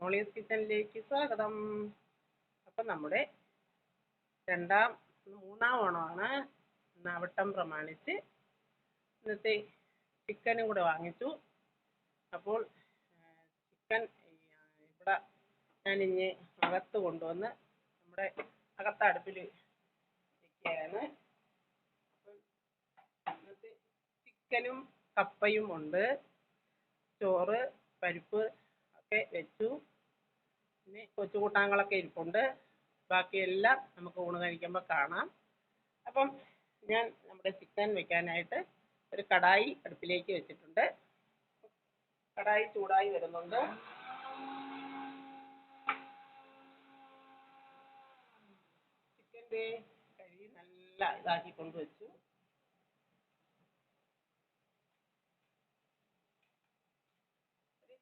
Molly's കിച്ചണിലേക്ക് സ്വാഗതം. അപ്പം നമ്മുടെ രണ്ടാം മൂന്നാം ഓണമാണ് നവട്ടം പ്രമാണിച്ച് ഇന്നത്തെ ചിക്കനും കൂടെ വാങ്ങിച്ചു. അപ്പോൾ ചിക്കൻ ഇവിടെ ഞാനിഞ്ഞ് അകത്ത് കൊണ്ടുവന്ന് നമ്മുടെ അകത്ത അടുപ്പിൽ വയ്ക്കുകയാണ് ചിക്കനും കപ്പയും ഉണ്ട്. ചോറ് പരിപ്പ് ഒക്കെ വെച്ചു. പിന്നെ കൊച്ചുകൂട്ടാങ്ങളൊക്കെ ഇരിപ്പുണ്ട്. ബാക്കിയെല്ലാം നമുക്ക് ഊണ് കഴിക്കുമ്പോൾ കാണാം. അപ്പം ഞാൻ നമ്മുടെ ചിക്കൻ വെക്കാനായിട്ട് ഒരു കടായി അടുപ്പിലേക്ക് വെച്ചിട്ടുണ്ട്. കടായി ചൂടായി വരുന്നുണ്ട്. ചിക്കന്റെ കഴുകി നല്ല ഇതാക്കി കൊണ്ടുവച്ചു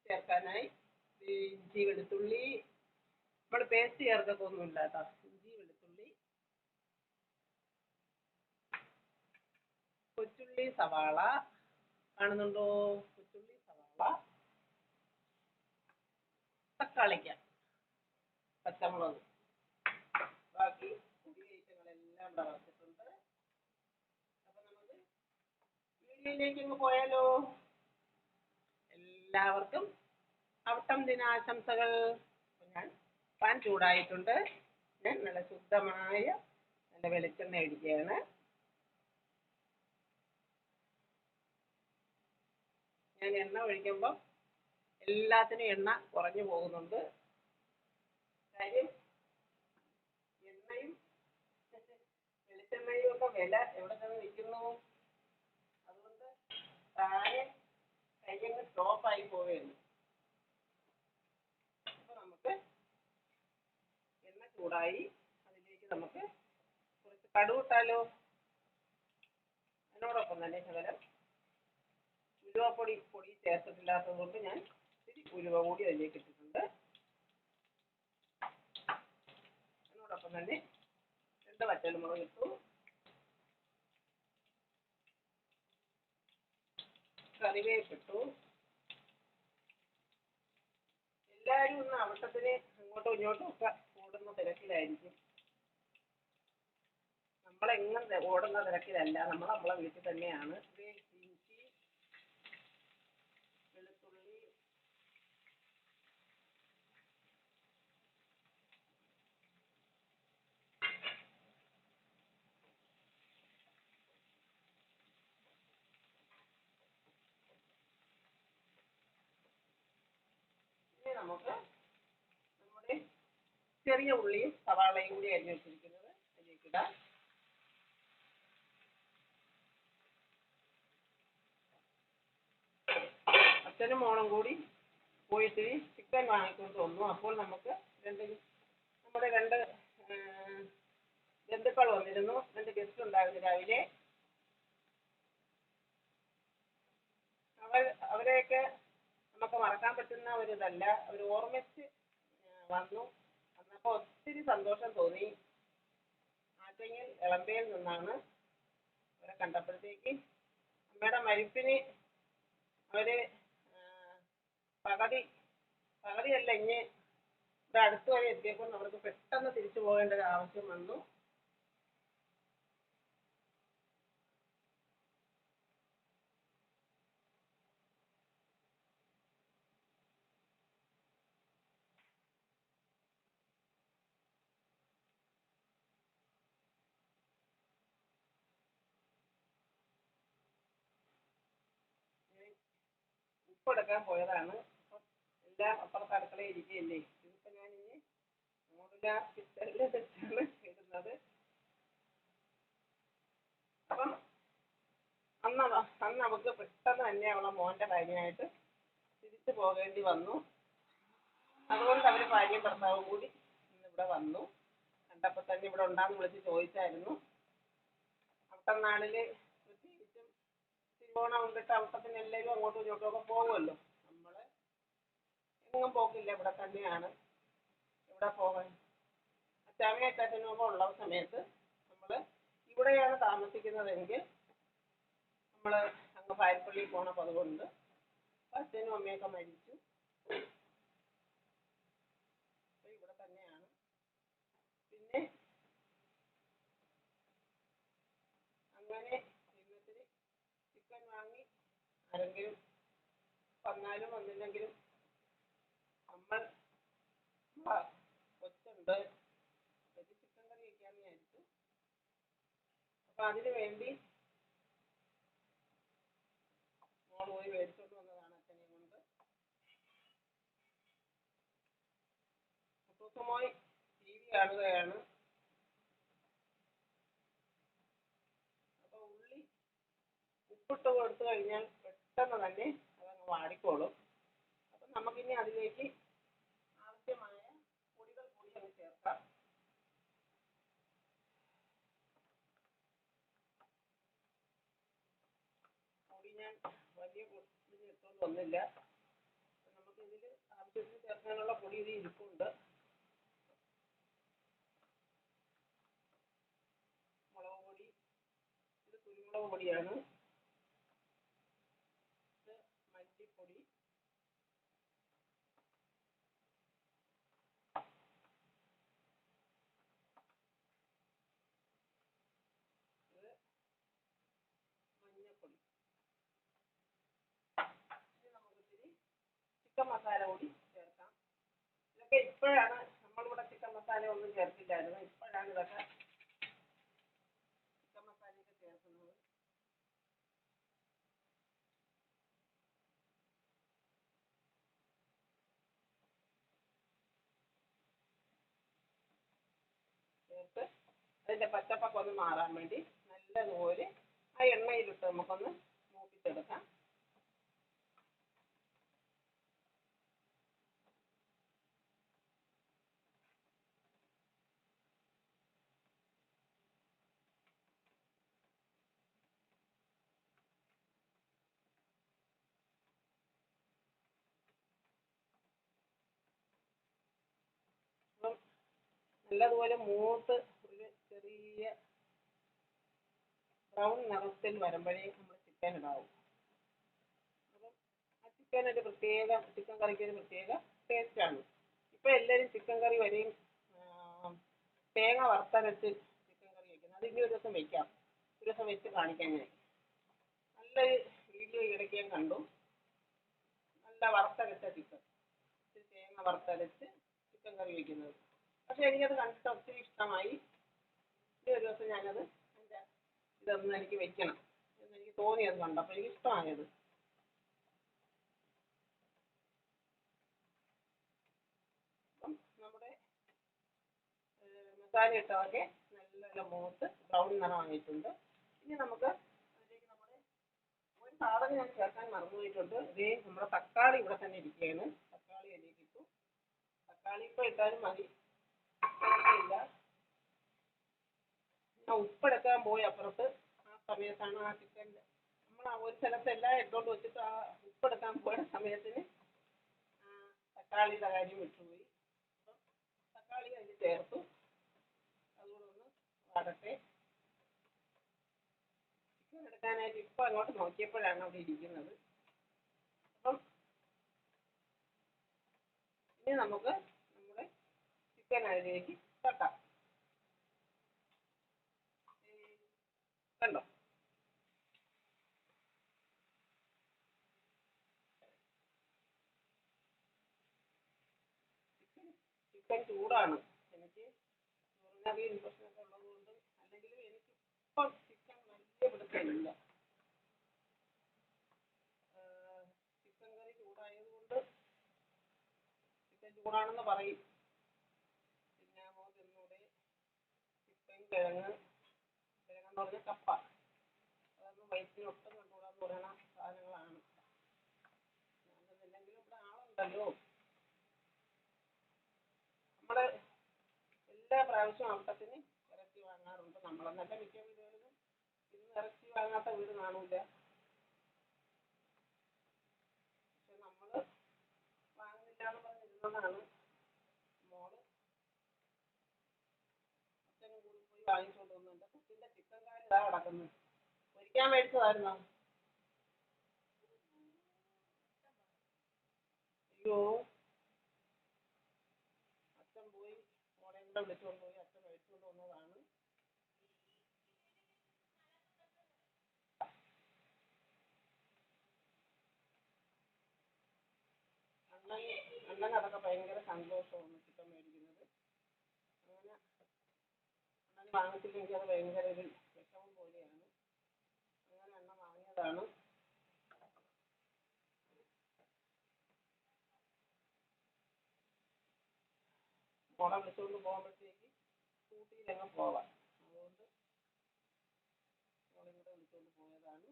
ചേർക്കാനായി ഇഞ്ചി വെളുത്തുള്ളി. നമ്മൾ പേസ്റ്റ് ചേർക്കത്തൊന്നുമില്ല കേട്ടോ. ഇഞ്ചി വെളുത്തുള്ളി. കൊച്ചുള്ളി സവാള. കാണുന്നുണ്ടോ? കൊച്ചുള്ളി സവാള. തക്കാളിക്ക പച്ചമുളക്. ബാക്കി പൊടി ഐറ്റങ്ങളെല്ലാം പോയാലോ? എല്ലാവർക്കും അവിട്ടം ദിനാശംസകൾ. ഞാൻ പാൻ ചൂടായിട്ടുണ്ട്. നല്ല ശുദ്ധമായ നല്ല വെളിച്ചെണ്ണ ഇടിക്കുകയാണ് ഞാൻ എണ്ണ ഒഴിക്കുമ്പം എല്ലാത്തിനും എണ്ണ കുറഞ്ഞു പോകുന്നുണ്ട്. കാര്യം എണ്ണയും വെളിച്ചെണ്ണയും ഒക്കെ വില എവിടെ ചെന്ന് നിൽക്കുന്നു അതുകൊണ്ട് താഴെ കയ്യങ്ങ് സ്റ്റോപ്പായി പോവുകയാണ് അപ്പോൾ നമുക്ക് എണ്ണ ചൂടായി അതിലേക്ക് നമുക്ക് കുറച്ച് കടുക് അതിനോടൊപ്പം തന്നെ ശകലം ഉലുവപ്പൊടി പൊടി ചേർത്തിട്ടില്ലാത്തത് കൊണ്ട് ഞാൻ ഇത്തിരി ഉലുവ കൂടി അതിലേക്ക് ഇട്ടിട്ടുണ്ട്. അതിനോടൊപ്പം തന്നെ രണ്ട് വറ്റൽമുളക് ഇട്ടു. കറിവേപ്പിട്ടു എല്ലാവരും ഒന്ന് അവട്ടത്തിന് അങ്ങോട്ടും ഇങ്ങോട്ടും ഒക്കെ ഓടുന്ന തിരക്കിലായിരിക്കും. നമ്മളെങ്ങും ഓടുന്ന തിരക്കിലല്ല നമ്മൾ നമ്മളെ വീട്ടിൽ തന്നെയാണ്. ഇഞ്ചി വെളുത്തുള്ളി നമുക്ക് ചെറിയ ഉള്ളിയും സവാളയും കൂടി അരിഞ്ഞു വെച്ചിരിക്കുന്നത്. അതിലേക്ക് ഇടാം. അച്ഛനും മോളും കൂടി പോയിട്ട് ചിക്കൻ വാങ്ങിക്കൊണ്ട് വന്നു. അപ്പോൾ നമുക്ക് രണ്ട് നമ്മുടെ രണ്ട് ബന്ധുക്കൾ വന്നിരുന്നു. രണ്ട് ഗസ്റ്റ് ഉണ്ടായിരുന്നു രാവിലെ. അവർ അവരെയൊക്കെ നമുക്ക് മറക്കാൻ പറ്റുന്ന ഒരു ഇതല്ല. അവർ ഓർമ്മിച്ച് വന്നു. വന്നപ്പോൾ ഒത്തിരി സന്തോഷം തോന്നി. ആറ്റങ്ങൽ എളമ്പയിൽ നിന്നാണ് അവരെ കണ്ടപ്പോഴത്തേക്ക്. അമ്മയുടെ മരിപ്പിന് അവർ പകുതി പകുതിയല്ല ഇനി ഇവിടെ വരെ എത്തിയപ്പോൾ അവർക്ക് പെട്ടെന്ന് തിരിച്ചു പോകേണ്ട ഒരു ആവശ്യം വന്നു. ഉപ്പ് എടുക്കാൻ പോയതാണ്. എല്ലാം അപ്പുറത്ത് അടുക്കളയിൽ ഇരിക്കുകയല്ലേ. ഇതിപ്പോൾ ഞാൻ ഇനി മോഡില കിച്ചണിൽ വെച്ചാണ് ഇടുന്നത്. അപ്പം അന്ന് അന്ന് അവൾക്ക് പെട്ടെന്ന് തന്നെ അവളെ മോന്റെ കാര്യമായിട്ട് തിരിച്ചു പോകേണ്ടി വന്നു. അതുകൊണ്ട് അവർ ഭാര്യയും ഭർത്താവും കൂടി ഇന്ന് ഇവിടെ വന്നു. കണ്ടപ്പോൾ തന്നെ ഇവിടെ ഉണ്ടാന്ന് വിളിച്ച് ചോദിച്ചായിരുന്നു. അത്തം പ്രത്യേകിച്ചും തിരുവോണം എന്നിട്ട് അവസരത്തിന് എല്ലാവരും അങ്ങോട്ടും ഇങ്ങോട്ടും ഒക്കെ പോകുമല്ലോ. നമ്മൾ എങ്ങും പോക്കില്ല ഇവിടെ തന്നെയാണ്. ഇവിടെ പോകാൻ? അച്ചാമ്മയും ഒക്കെ ഉള്ള സമയത്ത് നമ്മൾ ഇവിടെയാണ് താമസിക്കുന്നതെങ്കിൽ നമ്മൾ അങ്ങ് പാരിപ്പള്ളിയിൽ പോണ പതിവുണ്ട്. അച്ഛനും അമ്മയൊക്കെ മരിച്ചു. ആരെങ്കിലും വന്നാലും വന്നില്ലെങ്കിലും നമ്മൾ കൊച്ചുണ്ട് ഒരു വിചാരിച്ചു. അപ്പം അതിന് വേണ്ടി മോൾ പോയി മേടിച്ചോണ്ട് വന്നതാണ് അച്ഛനെയും കൊണ്ട്. കുട്ടുസുമോയ് ടി വി കാണുകയാണ്. അപ്പോൾ ഉള്ളി ഉപ്പിട്ട് കൊടുത്തു കഴിഞ്ഞാൽ പെട്ടെന്ന് തന്നെ അതങ്ങ് വാടിക്കോളും. അപ്പം നമുക്കിനി അതിലേക്ക് ആവശ്യമായ പൊടികൾ കൂടി അങ്ങ് ചേർക്കാം. പൊടി ഞാൻ വലിയ പൊടി വന്നില്ല. നമുക്ക് ഇതിൽ ആവശ്യത്തിന് ചേർക്കാനുള്ള പൊടി ഇത് ഇരിപ്പുണ്ട്. മുളക് പൊടി ഇത് കുരുമുളക് പൊടിയാണ് ഇത് മല്ലിപ്പൊടി ഇത് മഞ്ഞൾപ്പൊടി ഇനി നമുക്ക് ഇത്തിരി ചിക്കൻ മസാല കൂടി ചേർക്കാം. ഇതൊക്കെ ഇപ്പോഴാണ് നമ്മളിവിടെ ചിക്കൻ മസാല ഒന്നും ചേർത്തില്ലായിരുന്നു. ഇപ്പോഴാണ് ഇതൊക്കെ ചിക്കൻ മസാലയൊക്കെ ചേർക്കുന്നത്. ചേർത്ത് അതിന്റെ പച്ചപ്പൊക്കെ ഒന്ന് മാറാൻ വേണ്ടി നല്ലതുപോലെ ആ എണ്ണയിലിട്ട് നമുക്കൊന്ന് മൂപ്പിച്ചെടുക്കാം അപ്പം നല്ലതുപോലെ മൂത്ത് ഒരു ചെറിയ ബ്രൗൺ നിറത്തിൽ വരുമ്പോഴേ നമ്മൾ ചിക്കൻ ഇടാവും. അപ്പം ആ ചിക്കൻ ഒരു പ്രത്യേക ചിക്കൻ കറിക്ക് ഒരു പ്രത്യേക ടേസ്റ്റാണ് ഇപ്പം എല്ലാവരും ചിക്കൻ കറി വരെയും തേങ്ങ വറുത്തരച്ച് ചിക്കൻ കറി വയ്ക്കുന്നത് അത് ഇനി ഒരു ദിവസം വെക്കാം. ഒരു ദിവസം വെച്ച് കാണിക്കാം ഞാൻ. നല്ലൊരു വീഡിയോ ഇടയ്ക്ക് ഞാൻ കണ്ടു. നല്ല വറുത്തരച്ച ഇച്ചിരി തേങ്ങ വറുത്തരച്ച് ചിക്കൻ കറി വയ്ക്കുന്നത് പക്ഷേ എനിക്കത് കണ്ടിട്ട് ഒത്തിരി ഇഷ്ടമായി. ഇനി ഒരു ദിവസം ഞാനത് എന്റെ ഇതൊന്ന് എനിക്ക് വെക്കണം എനിക്ക് തോന്നിയത് കണ്ടപ്പോൾ എനിക്ക് ഇഷ്ടമായത് അപ്പം നമ്മുടെ മസാല ഇട്ടതൊക്കെ നല്ല മൂത്ത് ബ്രൗൺ നിറമായിട്ടുണ്ട് ഇനി നമുക്ക് അതിലേക്ക് നമ്മുടെ ഒരു സാധനം ഞാൻ ചേർക്കാൻ മറന്നുപോയിട്ടുണ്ട്. ഇതേ നമ്മുടെ തക്കാളി ഇവിടെ തന്നെ ഇരിക്കുകയാണ്. തക്കാളി അതിലേക്ക് ഇട്ടു തക്കാളി ഇപ്പോൾ ഇട്ടാലും മതി കുഴപ്പമില്ല ഞാൻ ഉപ്പെടുക്കാൻ പോയി അപ്പുറത്ത് ആ സമയത്താണ് ആ ചിക്കന്റെ നമ്മൾ ആ ഒരു സ്ഥലത്ത് എല്ലാം എടുത്തോണ്ട് വെച്ചിട്ട് ആ ഉപ്പെടുക്കാൻ പോയ സമയത്തിന് തക്കാളിയുടെ കാര്യം വിട്ടുപോയി. തക്കാളി അതിൽ ചേർത്തു. അതുകൂടെ ഒന്ന് വടട്ടെ ചിക്കൻ എടുക്കാനായിട്ട് ഇപ്പം അങ്ങോട്ട് നോക്കിയപ്പോഴാണ് അവിടെ ഇരിക്കുന്നത്. അപ്പം ഇനി നമുക്ക് നമ്മുടെ ചിക്കൻ അതിലേക്ക് തട്ടാം കണ്ടോ? ചിക്കൻ ചൂടാണ്. എനിക്ക് ഉള്ളതുകൊണ്ട് അല്ലെങ്കിൽ എനിക്ക് വലിയ ചൂടായതുകൊണ്ട് ചൂടാണെന്ന് പറയും. പിന്നെ തിന്നൂടെ. ചിക്കൻ കിഴങ്ങ്. കിഴങ്ങെന്ന് പറഞ്ഞാൽ കപ്പ അതൊന്നും വയറ്റിന് ഒട്ടും കണ്ടുകൂടാന്ന് പറയണ സാധനങ്ങളാണ്. അല്ലെങ്കിലും ഇവിടെ ആളുണ്ടല്ലോ. നമ്മൾ എല്ലാ പ്രാവശ്യവും അമ്പലത്തിന് ഇറച്ചി വാങ്ങാറുണ്ട്. നമ്മളെന്നല്ല മിക്ക വീടുകളിലും ഇന്ന് ഇറച്ചി വാങ്ങാത്ത വീട് കാണൂല. പക്ഷെ നമ്മൾ വാങ്ങുന്നില്ല എന്ന് പറഞ്ഞിരുന്നതാണ്. മോൾ അച്ഛനും കൂടി പോയി വാങ്ങിച്ചുകൊണ്ട് വന്നു വീടിന്റെ ചിക്കൻ കാൽ പൊരിക്കാൻ മേടിച്ചതായിരുന്നോ? അയ്യോ. അച്ഛൻ പോയി മോളെ കൂടെ വിളിച്ചുകൊണ്ട് പോയി അച്ഛൻ മേടിച്ചുകൊണ്ട് വന്നതാണ്. അണ്ണൻ അണ്ണൻ അതൊക്കെ ഭയങ്കര സന്തോഷമാണ്. അണ്ണൻ വാങ്ങിച്ചില്ലെങ്കിൽ അത് ഭയങ്കര ഒരു വിഷമം പോലെയാണ്. അങ്ങനെ എണ്ണ വാങ്ങിയതാണ്. മോളെ വിളിച്ചുകൊണ്ട് പോകുമ്പോഴത്തേക്ക് സ്കൂട്ടിയിലങ്ങ് പോവാം. അതുകൊണ്ട് കൂടെ വിളിച്ചുകൊണ്ട് പോയതാണ്.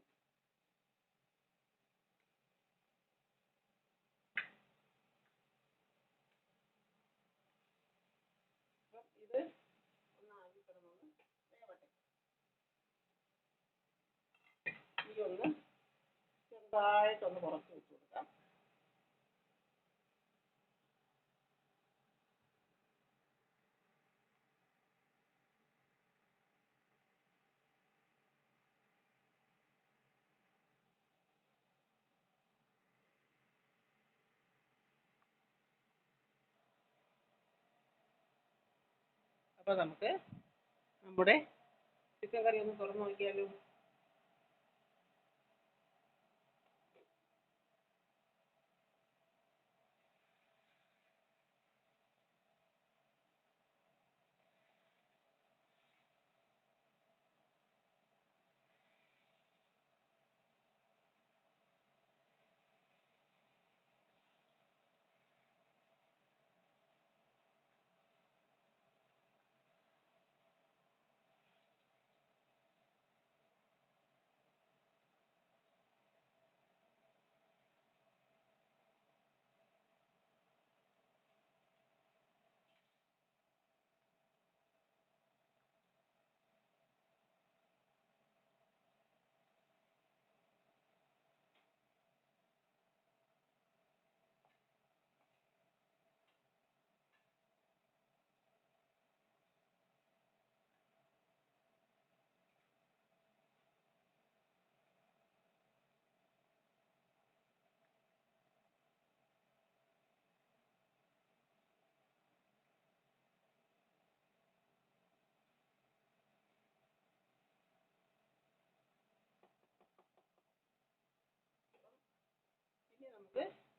ഇത് ഈ ഒന്ന് ചെറുതായിട്ടൊന്ന് കുറച്ച് വെച്ച് കൊടുക്കാം. അപ്പോൾ നമുക്ക് നമ്മുടെ ചിക്കൻ കറി ഒന്ന് തുറന്ന് നോക്കിയാലോ?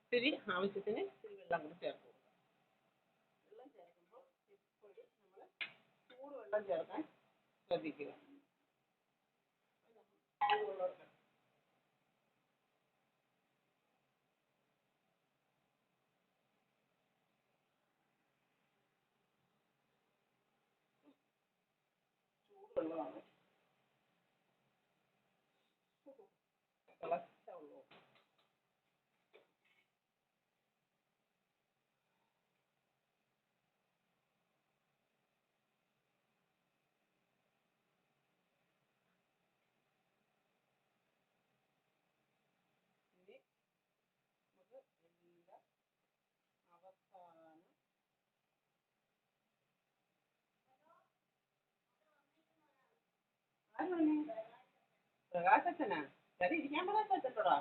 ഇത്തിരി ആവശ്യത്തിന് ഇത്തിരി വെള്ളം കൂടി ചേർത്ത് വെള്ളം ചേർക്കുമ്പോൾ എപ്പോഴും നമ്മൾ ചൂടുവെള്ളം ചേർക്കാൻ ശ്രദ്ധിക്കുക. ചൂടുവെള്ളം ചൂടുവെള്ളമാണ്. തിളച്ച പ്രകാശച്ചനാ കയറി ഇരിക്കാൻ പറയാ മസാല കൂടെ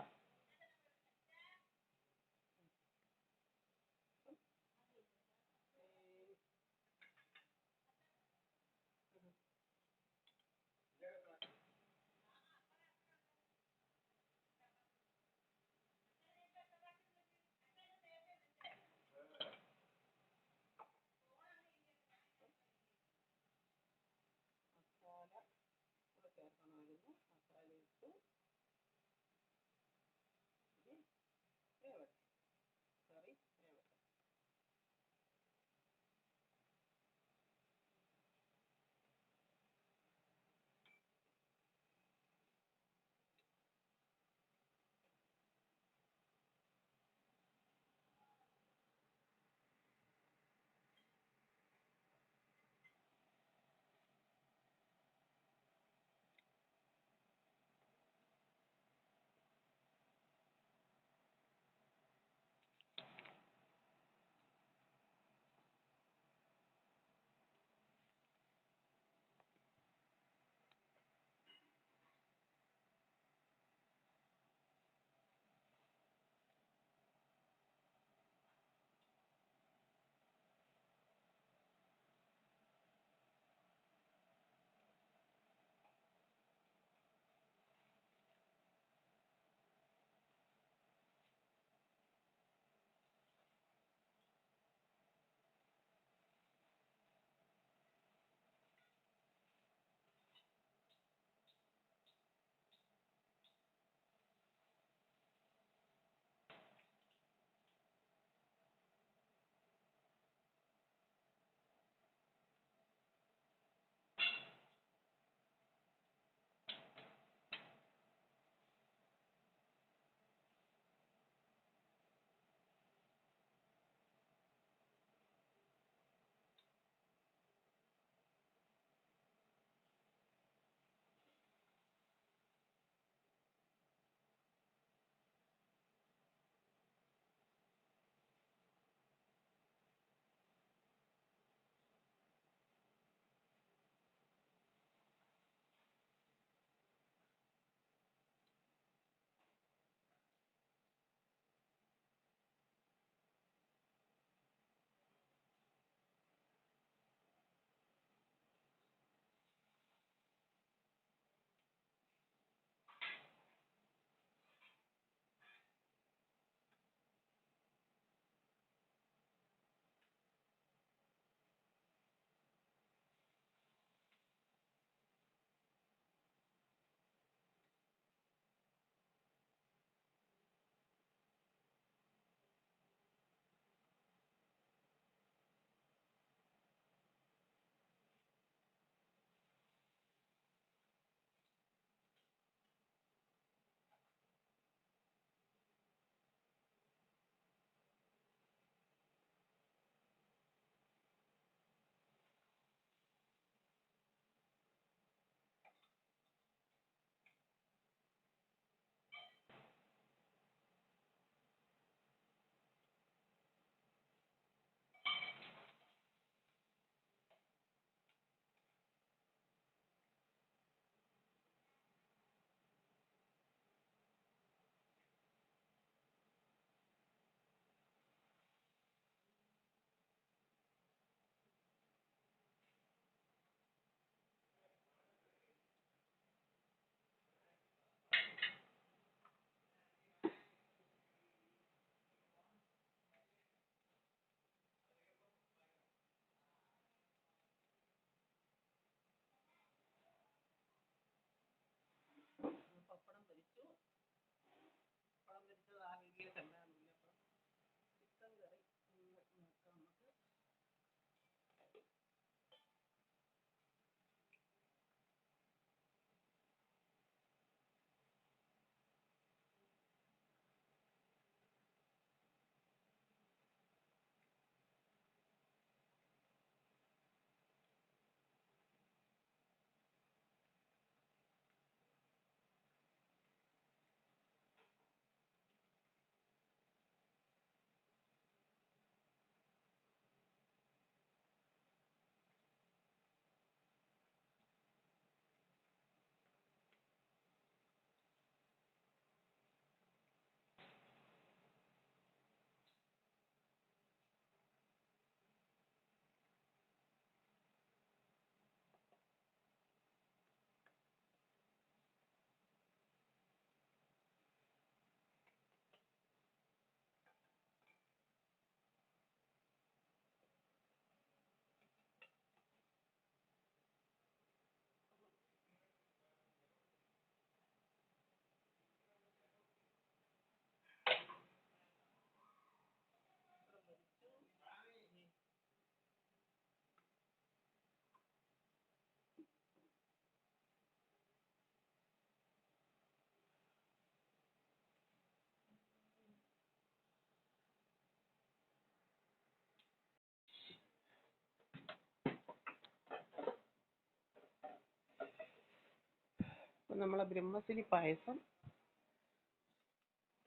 അപ്പം നമ്മളെ ബ്രഹ്മശ്രീ പായസം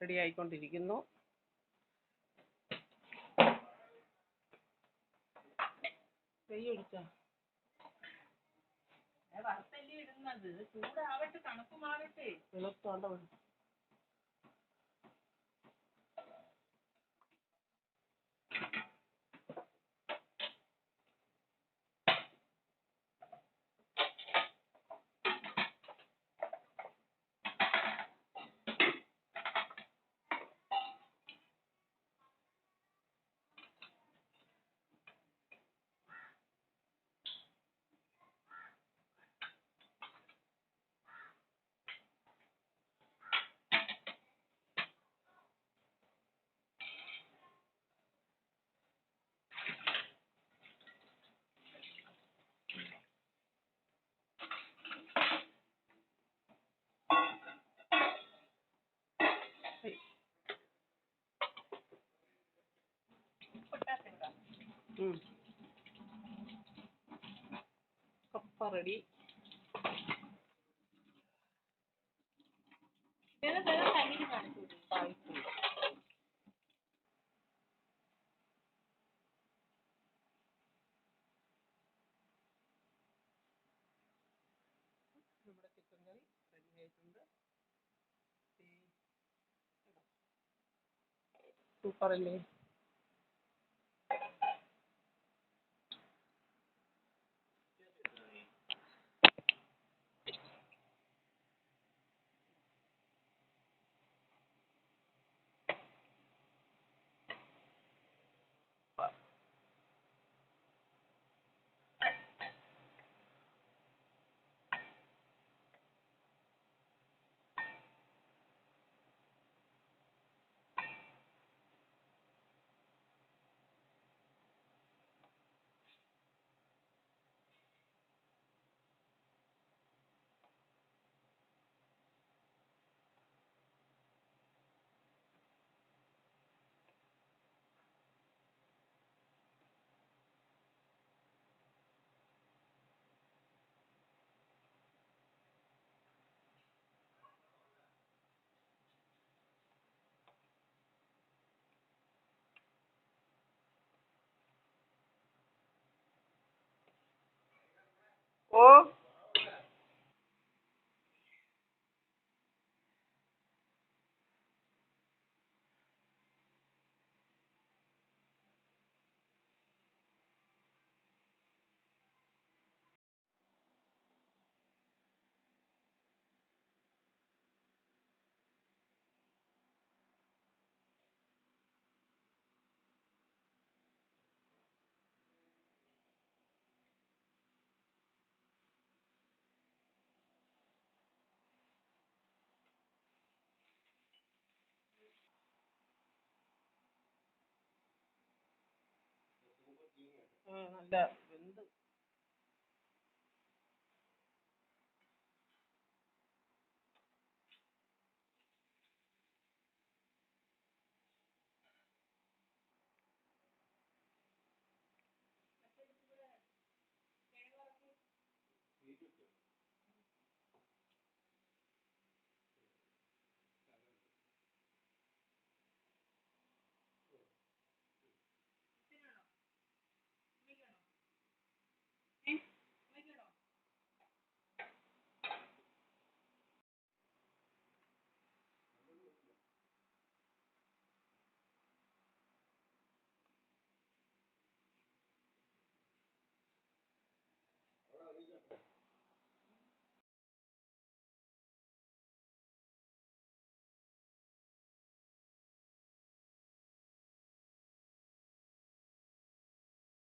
റെഡി ആയിക്കൊണ്ടിരിക്കുന്നു. നെയ്യ് ഒഴിച്ചാ? വറുത്തല്ലേ ഇടുന്നത്. ചൂടാവട്ടെ തണുപ്പ് മാറട്ടെ. വെളുത്തോണ്ട ഉം. കപ്പ റെഡി നമ്മുടെ ചിക്കൻ കറി റെഡി ആയിട്ടുണ്ട്. സൂപ്പർ o ആ, നല്ല വെന്ത്